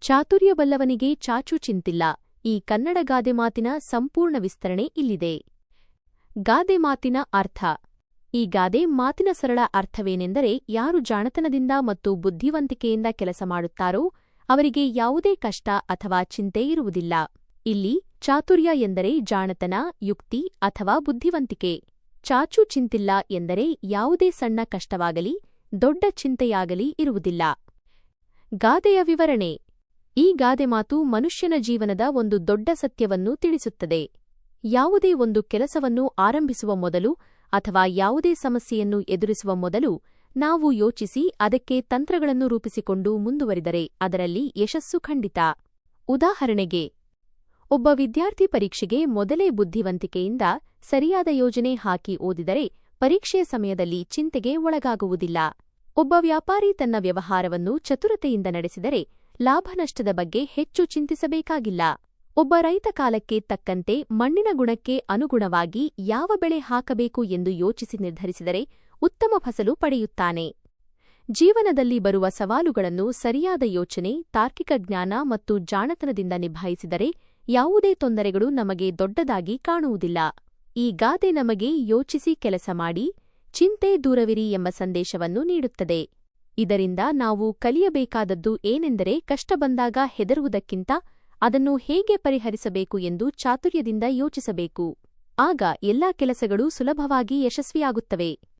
ಚಾತುರ್ಯಬಲ್ಲವನಿಗೆ ಚಾಚು ಚಿಂತಿಲ್ಲ. ಈ ಕನ್ನಡ ಗಾದೆ ಮಾತಿನ ಸಂಪೂರ್ಣ ವಿಸ್ತರಣೆ ಇಲ್ಲಿದೆ. ಗಾದೆ ಮಾತಿನ ಅರ್ಥ. ಈ ಗಾದೆ ಮಾತಿನ ಸರಳ ಅರ್ಥವೇನೆಂದರೆ ಯಾರು ಜಾಣತನದಿಂದ ಮತ್ತು ಬುದ್ಧಿವಂತಿಕೆಯಿಂದ ಕೆಲಸ ಮಾಡುತ್ತಾರೋ ಅವರಿಗೆ ಯಾವುದೇ ಕಷ್ಟ ಅಥವಾ ಚಿಂತೆ ಇರುವುದಿಲ್ಲ. ಇಲ್ಲಿ ಚಾತುರ್ಯ ಎಂದರೆ ಜಾಣತನ, ಯುಕ್ತಿ ಅಥವಾ ಬುದ್ಧಿವಂತಿಕೆ. ಚಾಚು ಚಿಂತಿಲ್ಲ ಎಂದರೆ ಯಾವುದೇ ಸಣ್ಣ ಕಷ್ಟವಾಗಲಿ, ದೊಡ್ಡ ಚಿಂತೆಯಾಗಲಿ ಇರುವುದಿಲ್ಲ. ಗಾದೆಯ ವಿವರಣೆ. ಈ ಗಾದೆ ಮಾತು ಮನುಷ್ಯನ ಜೀವನದ ಒಂದು ದೊಡ್ಡ ಸತ್ಯವನ್ನು ತಿಳಿಸುತ್ತದೆ. ಯಾವುದೇ ಒಂದು ಕೆಲಸವನ್ನು ಆರಂಭಿಸುವ ಮೊದಲು ಅಥವಾ ಯಾವುದೇ ಸಮಸ್ಯೆಯನ್ನು ಎದುರಿಸುವ ಮೊದಲು ನಾವು ಯೋಚಿಸಿ ಅದಕ್ಕೆ ತಂತ್ರಗಳನ್ನು ರೂಪಿಸಿಕೊಂಡು ಮುಂದುವರಿದರೆ ಅದರಲ್ಲಿ ಯಶಸ್ಸು ಖಂಡಿತ. ಉದಾಹರಣೆಗೆ, ಒಬ್ಬ ವಿದ್ಯಾರ್ಥಿ ಪರೀಕ್ಷೆಗೆ ಮೊದಲೇ ಬುದ್ಧಿವಂತಿಕೆಯಿಂದ ಸರಿಯಾದ ಯೋಜನೆ ಹಾಕಿ ಓದಿದರೆ ಪರೀಕ್ಷೆಯ ಸಮಯದಲ್ಲಿ ಚಿಂತೆಗೆ ಒಳಗಾಗುವುದಿಲ್ಲ. ಒಬ್ಬ ವ್ಯಾಪಾರಿ ತನ್ನ ವ್ಯವಹಾರವನ್ನು ಚತುರತೆಯಿಂದ ನಡೆಸಿದರೆ ಲಾಭನಷ್ಟದ ಬಗ್ಗೆ ಹೆಚ್ಚು ಚಿಂತಿಸಬೇಕಾಗಿಲ್ಲ. ಒಬ್ಬ ರೈತ ಕಾಲಕ್ಕೆ ತಕ್ಕಂತೆ ಮಣ್ಣಿನ ಗುಣಕ್ಕೆ ಅನುಗುಣವಾಗಿ ಯಾವ ಬೆಳೆ ಹಾಕಬೇಕು ಎಂದು ಯೋಚಿಸಿ ನಿರ್ಧರಿಸಿದರೆ ಉತ್ತಮ ಫಸಲು ಪಡೆಯುತ್ತಾನೆ. ಜೀವನದಲ್ಲಿ ಬರುವ ಸವಾಲುಗಳನ್ನು ಸರಿಯಾದ ಯೋಚನೆ, ತಾರ್ಕಿಕ ಜ್ಞಾನ ಮತ್ತು ಜಾಣತನದಿಂದ ನಿಭಾಯಿಸಿದರೆ ಯಾವುದೇ ತೊಂದರೆಗಳು ನಮಗೆ ದೊಡ್ಡದಾಗಿ ಕಾಣುವುದಿಲ್ಲ. ಈ ಗಾದೆ ನಮಗೆ ಯೋಚಿಸಿ ಕೆಲಸ ಮಾಡಿ, ಚಿಂತೆ ದೂರವಿರಿ ಎಂಬ ಸಂದೇಶವನ್ನು ನೀಡುತ್ತದೆ. ಇದರಿಂದ ನಾವು ಕಲಿಯಬೇಕಾದದ್ದು ಏನೆಂದರೆ ಕಷ್ಟ ಬಂದಾಗ ಹೆದರುವುದಕ್ಕಿಂತ ಅದನ್ನು ಹೇಗೆ ಪರಿಹರಿಸಬೇಕು ಎಂದು ಚಾತುರ್ಯದಿಂದ ಯೋಚಿಸಬೇಕು. ಆಗ ಎಲ್ಲಾ ಕೆಲಸಗಳು ಸುಲಭವಾಗಿ ಯಶಸ್ವಿಯಾಗುತ್ತವೆ.